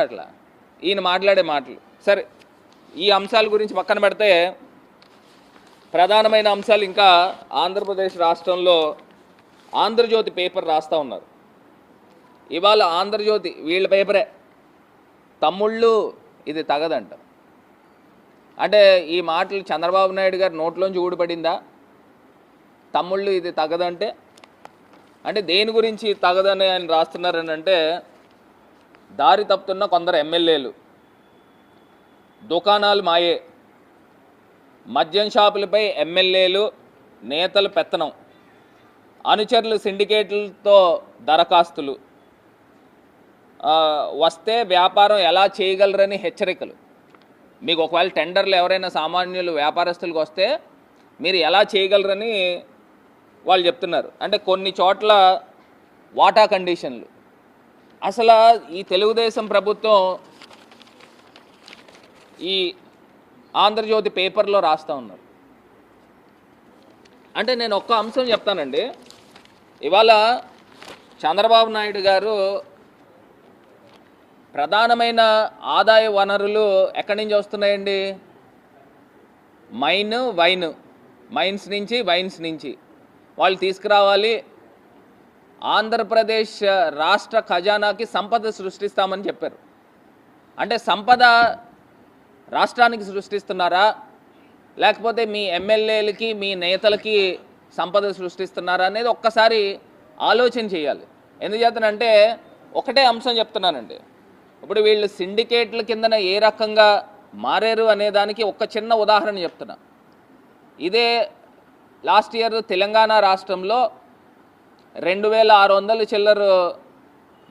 అట్లా. ఈయన మాట్లాడే మాటలు. సరే ఈ అంశాల గురించి పక్కన పెడితే ప్రధానమైన అంశాలు ఇంకా ఆంధ్రప్రదేశ్ రాష్ట్రంలో ఆంధ్రజ్యోతి పేపర్ రాస్తూ ఉన్నారు. ఇవాళ ఆంధ్రజ్యోతి వీళ్ళ పేపరే. తమ్ముళ్ళు ఇది తగదంట. అంటే ఈ మాటలు చంద్రబాబు నాయుడు గారి నోట్లోంచి ఊడిపడిందా? తమ్ముళ్ళు ఇది తగదంటే? అంటే దేని గురించి తగదని ఆయన రాస్తున్నారని అంటే దారి తప్పుతున్న కొందరు ఎమ్మెల్యేలు. దుకాణాలు మాయే. మద్యం షాపులపై ఎమ్మెల్యేలు నేతలు పెత్తనం. అనుచరులు సిండికేట్లతో దరఖాస్తులు. వస్తే వ్యాపారం ఎలా చేయగలరని హెచ్చరికలు. మీకు ఒకవేళ టెండర్లు ఎవరైనా సామాన్యులు వ్యాపారస్తులకు వస్తే మీరు ఎలా చేయగలరని వాళ్ళు చెప్తున్నారు. అంటే కొన్ని చోట్ల వాటా కండిషన్లు. అసలు ఈ తెలుగుదేశం ప్రభుత్వం ఈ ఆంధ్రజ్యోతి పేపర్లో రాస్తూ ఉన్నారు. అంటే నేను ఒక్క అంశం చెప్తానండి. ఇవాళ చంద్రబాబు నాయుడు గారు ప్రధానమైన ఆదాయ వనరులు ఎక్కడి నుంచి వస్తున్నాయండి? Mine wine. మైన్స్ నుంచి వైన్స్ నుంచి. వాళ్ళు తీసుకురావాలి ఆంధ్రప్రదేశ్ రాష్ట్ర ఖజానాకి సంపద సృష్టిస్తామని చెప్పారు. అంటే సంపద రాష్ట్రానికి సృష్టిస్తున్నారా? లేకపోతే మీ ఎమ్మెల్యేలకి మీ నేతలకి సంపద సృష్టిస్తున్నారా అనేది ఒక్కసారి ఆలోచన చేయాలి. ఎందుచేతనంటే ఒకటే అంశం చెప్తున్నానండి. ఇప్పుడు వీళ్ళు సిండికేట్ల కిందన ఏ రకంగా మారారు అనే దానికి ఒక చిన్న ఉదాహరణ చెప్తున్నా. ఇదే లాస్ట్ ఇయర్ తెలంగాణ రాష్ట్రంలో రెండు వేల ఆరు వందల చిల్లర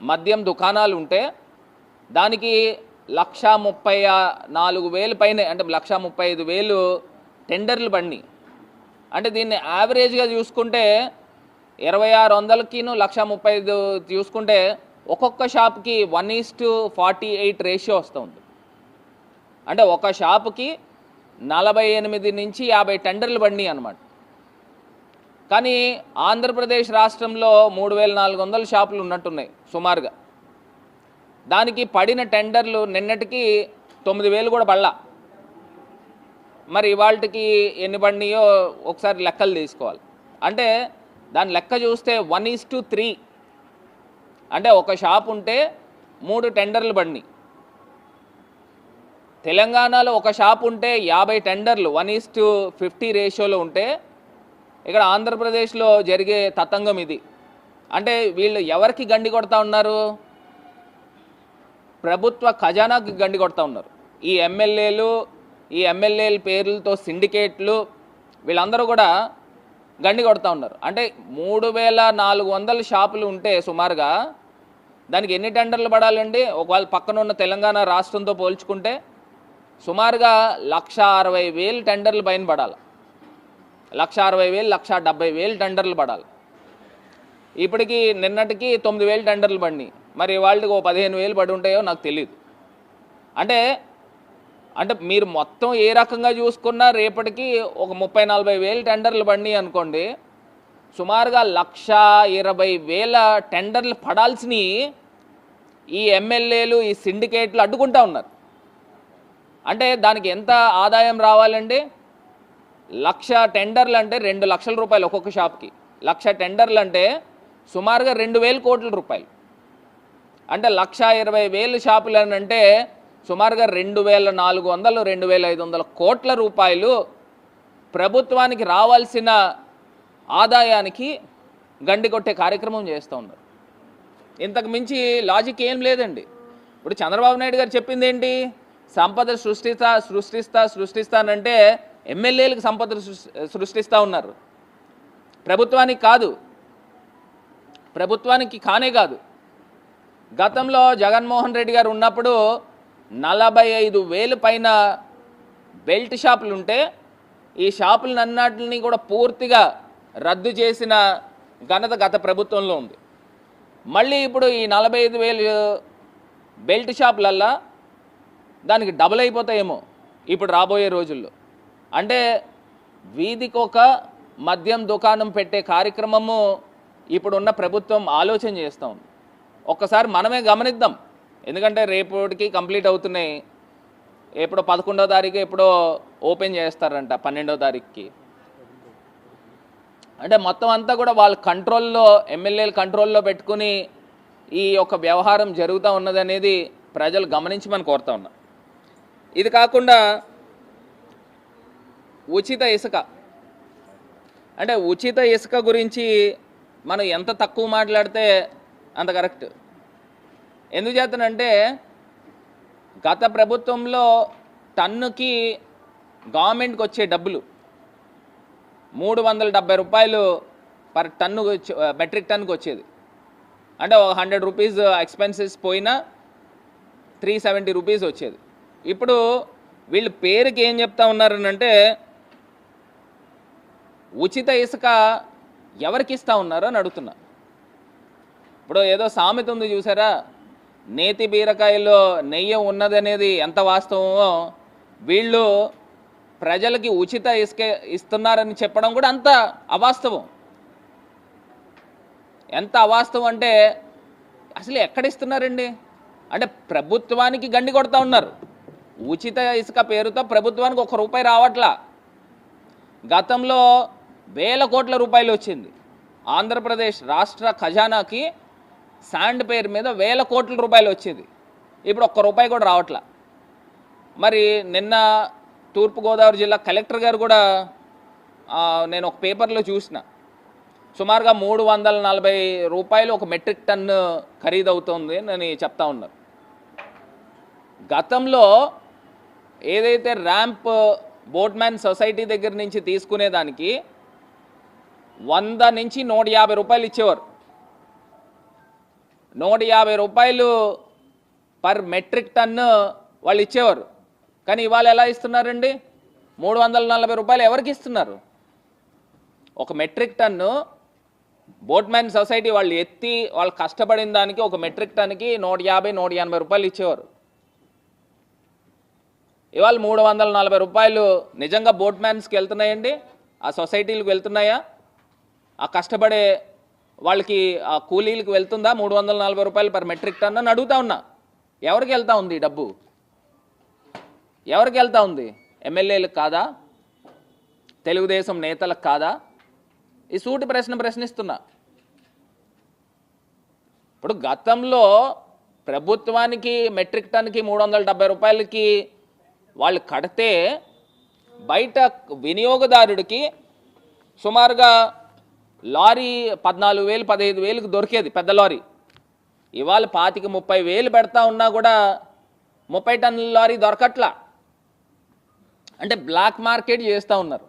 మద్యం దుకాణాలు ఉంటే దానికి లక్ష ముప్పై నాలుగు వేలు పైన అంటే లక్ష ముప్పై ఐదు వేలు టెండర్లు బండి అంటే దీన్ని యావరేజ్గా చూసుకుంటే ఇరవై ఆరు వందలకిను లక్ష ముప్పై ఐదు చూసుకుంటే ఒక్కొక్క షాప్కి one is to forty eight ratio వస్తుంది అంటే ఒక షాపుకి నలభై ఎనిమిది నుంచి యాభై టెండర్లు బండి అనమాట కానీ ఆంధ్రప్రదేశ్ రాష్ట్రంలో మూడు వేల నాలుగు వందల షాపులు ఉన్నట్టున్నాయి సుమారుగా. దానికి పడిన టెండర్లు నిన్నటికి తొమ్మిది వేలు కూడా పడలా. మరి ఇవాళకి ఎన్ని పడినాయో ఒకసారి లెక్కలు తీసుకోవాలి. అంటే దాని లెక్క చూస్తే వన్ ఈస్ టు త్రీ. అంటే ఒక షాప్ ఉంటే మూడు టెండర్లు పడినాయి. తెలంగాణలో ఒక షాప్ ఉంటే యాభై టెండర్లు వన్ ఈస్ టు ఫిఫ్టీ రేషియోలో ఉంటే ఇక్కడ ఆంధ్రప్రదేశ్లో జరిగే తతంగం ఇది. అంటే వీళ్ళు ఎవరికి గండి కొడతా ఉన్నారు? ప్రభుత్వ ఖజానాకి గండి కొడతా ఉన్నారు. ఈ ఎమ్మెల్యేలు ఈ ఎమ్మెల్యేల పేర్లతో సిండికేట్లు వీళ్ళందరూ కూడా గండి కొడతా ఉన్నారు. అంటే మూడు వేల నాలుగు వందల షాపులు ఉంటే సుమారుగా దానికి ఎన్ని టెండర్లు పడాలండి? ఒకవేళ పక్కన ఉన్న తెలంగాణ రాష్ట్రంతో పోల్చుకుంటే సుమారుగా లక్ష అరవై వేలు టెండర్లు పైన పడాలి. లక్ష అరవై వేలు లక్ష డెబ్బై వేలు టెండర్లు పడాలి. ఇప్పటికి నిన్నటికి తొమ్మిది వేలు టెండర్లు పడినాయి. మరి వాళ్ళకి ఓ పదిహేను వేలు పడి ఉంటాయో నాకు తెలియదు అంటే అంటే మీరు మొత్తం ఏ రకంగా చూసుకున్నా రేపటికి ఒక ముప్పై నలభై వేలు టెండర్లు పడినాయి అనుకోండి సుమారుగా లక్ష ఇరవై వేల టెండర్లు పడాల్సినవి ఈ ఎమ్మెల్యేలు ఈ సిండికేట్లు అడ్డుకుంటా ఉన్నారు. అంటే దానికి ఎంత ఆదాయం రావాలండి? లక్ష టెండర్లు అంటే రెండు లక్షల రూపాయలు ఒక్కొక్క షాప్కి. లక్ష టెండర్లు అంటే సుమారుగా రెండు వేల కోట్ల రూపాయలు. అంటే లక్ష ఇరవై వేలు షాపులు అని అంటే సుమారుగా రెండు వేల నాలుగు వందలు రెండు వేల ఐదు వందల కోట్ల రూపాయలు ప్రభుత్వానికి రావాల్సిన ఆదాయానికి గండి కొట్టే కార్యక్రమం చేస్తూ ఉన్నారు. ఇంతకు మించి లాజిక్ ఏం లేదండి. ఇప్పుడు చంద్రబాబు నాయుడు గారు చెప్పింది ఏంటి సంపద సృష్టిస్తా సృష్టిస్తా సృష్టిస్తానంటే ఎమ్మెల్యేలకు సంపద సృష్టిస్తూ ఉన్నారు. ప్రభుత్వానికి కాదు. ప్రభుత్వానికి కానే కాదు. గతంలో జగన్మోహన్ రెడ్డి గారు ఉన్నప్పుడు నలభై ఐదు వేలు పైన బెల్ట్ షాపులు ఉంటే ఈ షాపులన్నిటిని కూడా పూర్తిగా రద్దు చేసిన ఘనత గత ప్రభుత్వంలో ఉంది. మళ్ళీ ఇప్పుడు ఈ నలభై ఐదు వేలు బెల్ట్ షాపులల్లా దానికి డబుల్ అయిపోతాయేమో ఇప్పుడు రాబోయే రోజుల్లో. అంటే వీధికి ఒక మద్యం దుకాణం పెట్టే కార్యక్రమము ఇప్పుడున్న ప్రభుత్వం ఆలోచన చేస్తాం ఒక్కసారి మనమే గమనిద్దాం. ఎందుకంటే రేపటికి కంప్లీట్ అవుతున్నాయి. ఎప్పుడో పదకొండో తారీఖు ఎప్పుడో ఓపెన్ చేస్తారంట పన్నెండో తారీఖుకి. అంటే మొత్తం అంతా కూడా వాళ్ళ కంట్రోల్లో ఎమ్మెల్యేలు కంట్రోల్లో పెట్టుకుని ఈ యొక్క వ్యవహారం జరుగుతూ ఉన్నదనేది ప్రజలు గమనించమని కోరుతా ఉన్నా. ఇది కాకుండా ఉచిత ఇసుక. అంటే ఉచిత ఇసుక గురించి మనం ఎంత తక్కువ మాట్లాడితే అంత కరెక్ట్. ఎందుకు చేతనంటే గత ప్రభుత్వంలో టన్నుకి గవర్నమెంట్కి వచ్చే డబ్బులు మూడు వందల డెబ్బై రూపాయలు పర్ టన్ను మెట్రిక్ టన్నుకి వచ్చేది. అంటే ఒక హండ్రెడ్ రూపీస్ ఎక్స్పెన్సెస్ పోయినా త్రీ సెవెంటీ రూపీస్ వచ్చేది. ఇప్పుడు వీళ్ళు పేరుకి ఏం చెప్తా ఉన్నారనంటే ఉచిత ఇసుక ఎవరికి ఇస్తా ఉన్నారో అని అడుగుతున్నా. ఇప్పుడు ఏదో సామెత ఉంది చూసారా? నేతి బీరకాయలో నెయ్యి ఉన్నదనేది ఎంత వాస్తవమో వీళ్ళు ప్రజలకి ఉచిత ఇసుక ఇస్తున్నారని చెప్పడం కూడా అంత అవాస్తవం. ఎంత అవాస్తవం అంటే అసలు ఎక్కడ ఇస్తున్నారండి? అంటే ప్రభుత్వానికి గండి కొడతా ఉన్నారు. ఉచిత ఇసుక పేరుతో ప్రభుత్వానికి ఒక రూపాయి రావట్లా. గతంలో వేల కోట్ల రూపాయలు వచ్చింది. ఆంధ్రప్రదేశ్ రాష్ట్ర ఖజానాకి శాండ్ పేరు మీద వేల కోట్ల రూపాయలు వచ్చేది. ఇప్పుడు ఒక్క రూపాయి కూడా రావట్లా. మరి నిన్న తూర్పుగోదావరి జిల్లా కలెక్టర్ గారు కూడా నేను ఒక పేపర్లో చూసిన. సుమారుగా మూడు వందల నలభై రూపాయలు ఒక మెట్రిక్ టన్ ఖరీదవుతుంది అని చెప్తా ఉన్నారు. గతంలో ఏదైతే ర్యాంప్ బోట్మ్యాన్ సొసైటీ దగ్గర నుంచి తీసుకునేదానికి వంద నుంచి నూట యాభై రూపాయలు ఇచ్చేవారు. నూట యాభై రూపాయలు పర్ మెట్రిక్ టన్ను వాళ్ళు ఇచ్చేవారు. కానీ ఇవాళ ఎలా ఇస్తున్నారండి? మూడు వందల నలభై రూపాయలు ఎవరికి ఇస్తున్నారు? ఒక మెట్రిక్ టన్ను బోట్మ్యాన్ సొసైటీ వాళ్ళు ఎత్తి వాళ్ళు కష్టపడిన దానికి ఒక మెట్రిక్ టన్కి నూట యాభై నూట ఎనభై రూపాయలు ఇచ్చేవారు. ఇవాళ మూడు వందల నలభై రూపాయలు నిజంగా బోట్మ్యాన్స్కి వెళ్తున్నాయండి? ఆ సొసైటీలకు వెళ్తున్నాయా? ఆ కష్టపడే వాళ్ళకి ఆ కూలీలకు వెళ్తుందా? మూడు వందల నలభై రూపాయలు పర్ మెట్రిక్ టన్ అని అడుగుతా ఉన్నా. ఎవరికి వెళ్తా ఉంది డబ్బు? ఎవరికి వెళ్తా ఉంది? ఎమ్మెల్యేలకు కాదా? తెలుగుదేశం నేతలకు కాదా? ఈ సూటి ప్రశ్న ప్రశ్నిస్తున్నా. ఇప్పుడు గతంలో ప్రభుత్వానికి మెట్రిక్ టన్కి మూడు వందల డెబ్బై రూపాయలకి వాళ్ళు కడితే బయట వినియోగదారుడికి సుమారుగా లారీ పద్నాలుగు వేలు పదహైదు వేలకు దొరికేది పెద్ద లారీ. ఇవాళ పాతిక ముప్పై వేలు పెడతా ఉన్నా కూడా ముప్పై టన్నుల లారీ దొరకట్లా. అంటే బ్లాక్ మార్కెట్ చేస్తూ ఉన్నారు.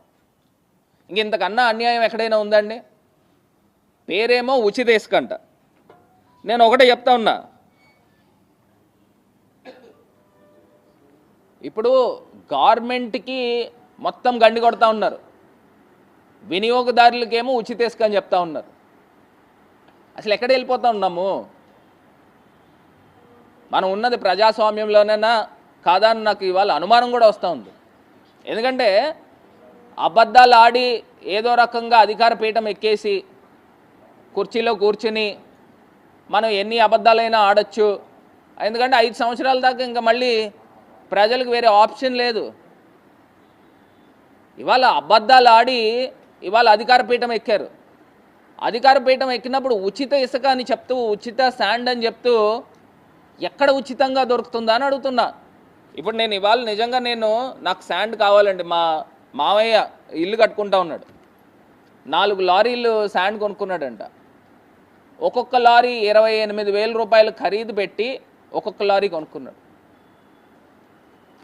ఇంక ఇంతకన్నా అన్యాయం ఎక్కడైనా ఉందండి? పేరేమో ఉచిత ఇసుకంట నేను ఒకటే చెప్తా ఉన్నా. ఇప్పుడు గవర్నమెంట్కి మొత్తం గండి కొడతా ఉన్నారు. వినియోగదారులకేమో ఉచిత ఇసుక అని చెప్తా ఉన్నారు. అసలు ఎక్కడ వెళ్ళిపోతా ఉన్నాము మనం ఉన్నది ప్రజాస్వామ్యంలోనైనా? కాదా అని నాకు ఇవాళ అనుమానం కూడా వస్తూ ఉంది. ఎందుకంటే అబద్ధాలు ఆడి ఏదో రకంగా అధికార పీఠం ఎక్కేసి కుర్చీలో కూర్చుని మనం ఎన్ని అబద్ధాలైనా ఆడచ్చు. ఎందుకంటే ఐదు సంవత్సరాల దాకా ఇంకా మళ్ళీ ప్రజలకు వేరే ఆప్షన్ లేదు. ఇవాళ అబద్ధాలు ఆడి ఇవాళ అధికార పీఠం ఎక్కారు. అధికార పీఠం ఎక్కినప్పుడు ఉచిత ఇసుక అని చెప్తూ ఉచిత శాండ్ అని చెప్తూ ఎక్కడ ఉచితంగా దొరుకుతుందా అని అడుగుతున్నా. ఇప్పుడు నేను ఇవాళ నిజంగా నేను నాకు శాండ్ కావాలండి. మా మావయ్య ఇల్లు కట్టుకుంటా ఉన్నాడు. నాలుగు లారీలు శాండ్ కొనుక్కున్నాడంట. ఒక్కొక్క లారీ ఇరవై ఎనిమిది వేల రూపాయలు ఖరీదు పెట్టి ఒక్కొక్క లారీ కొనుక్కున్నాడు.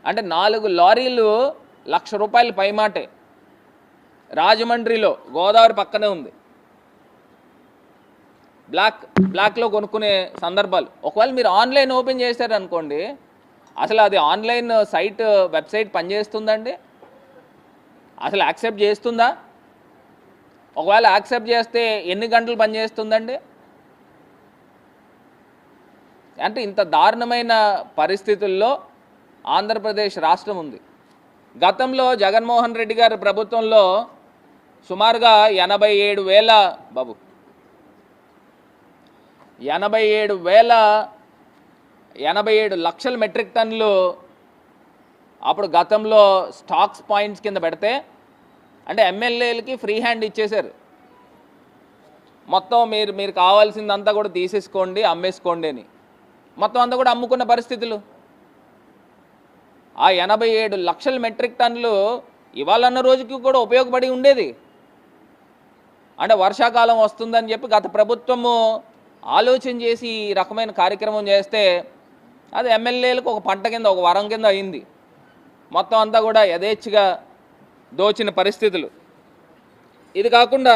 అంటే నాలుగు లారీలు లక్ష రూపాయలు పైమాటే. రాజమండ్రిలో గోదావరి పక్కనే ఉంది. బ్లాక్ బ్లాక్లో కొనుక్కునే సందర్భాలు. ఒకవేళ మీరు ఆన్లైన్ ఓపెన్ చేశారనుకోండి అసలు అది ఆన్లైన్ సైట్ వెబ్సైట్ పనిచేస్తుందండి? అసలు యాక్సెప్ట్ చేస్తుందా? ఒకవేళ యాక్సెప్ట్ చేస్తే ఎన్ని గంటలు పనిచేస్తుందండి? అంటే ఇంత దారుణమైన పరిస్థితుల్లో ఆంధ్రప్రదేశ్ రాష్ట్రం ఉంది. గతంలో జగన్మోహన్ రెడ్డి గారి ప్రభుత్వంలో సుమారుగా ఎనభై ఏడు వేల బాబు ఎనభై ఏడు వేల ఎనభై ఏడు లక్షల మెట్రిక్ టన్నులు అప్పుడు గతంలో స్టాక్స్ పాయింట్స్ కింద పెడితే అంటే ఎమ్మెల్యేలకి ఫ్రీ హ్యాండ్ ఇచ్చేశారు. మొత్తం మీరు మీరు కావాల్సిందంతా కూడా తీసేసుకోండి అమ్మేసుకోండి అని. మొత్తం అంతా కూడా అమ్ముకున్న పరిస్థితులు. ఆ ఎనభై ఏడు లక్షల మెట్రిక్ టన్నులు ఇవాళన్న రోజుకి కూడా ఉపయోగపడి ఉండేది. అంటే వర్షాకాలం వస్తుందని చెప్పి గత ప్రభుత్వము ఆలోచన చేసి ఈ రకమైన కార్యక్రమం చేస్తే అది ఎమ్మెల్యేలకు ఒక పంట కింద ఒక వరం కింద అయింది. మొత్తం అంతా కూడా యథేచ్ఛగా దోచిన పరిస్థితులు. ఇది కాకుండా